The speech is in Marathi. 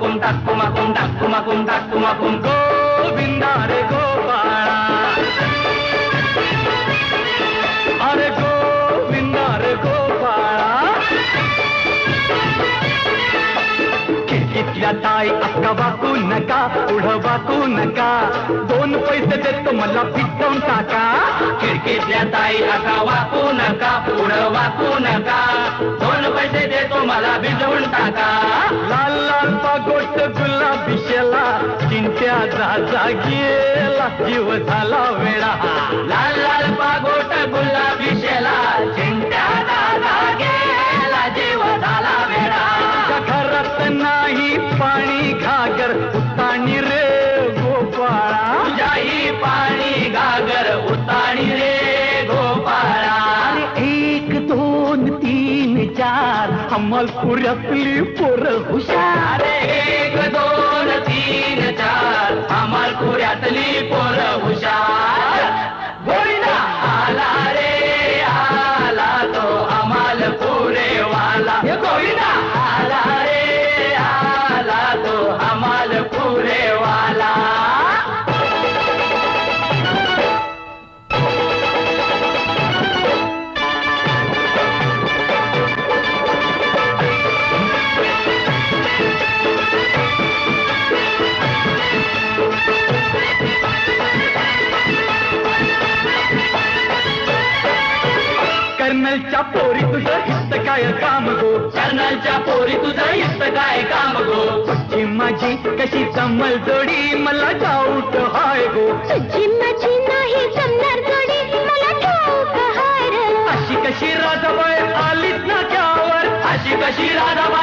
कुमाकुम टाक कुमाकुम टाक कुमाकुम टाक कुमाकुम गोविंदा रे गोपाळा अरे गोविंदा रे गोपाळा खिडकीतल्या ताई अक्का वाकू नका पुढं वाकू नका दोन पैसे देतो मला पिटवून टाका खिडकीतल्या ताई अक्का वाकू नका पुढं वाकू नका दोन पैसे देतो मला भिजवून टाका लाल पागोट गुलाबी शेला चिंत्या जा गेला जीव झाला वेळा. लाल लाल पागोट गुलाबी शेला चिंत्या दादा गेला जीव झाला वेळा. घरात नाही पाणी घागर उताणी रे गोपाळा. जाई पाणी घागर उताणी रे अमलपुऱ्यातली पोरं हुशार. एक दोन तीन चार. अमरपुऱ्यातली पोरं हुशार. गोविंदा! आला रे आला तो अमाल पुरे वाला गोविंदा! आला कर्नलच्या पोरी तुझं हित काय काम गो? कर्नलच्या पोरी तुझं हित काय काम गो? तुझी माझी कशी कमल जोडी मला डाऊट हाय गो. तुझी माझी नाही जमणार जोडी मला ठाऊक हाय. अशी कशी राधाबाई आलीच ना त्यावर? अशी कशी राधाबाई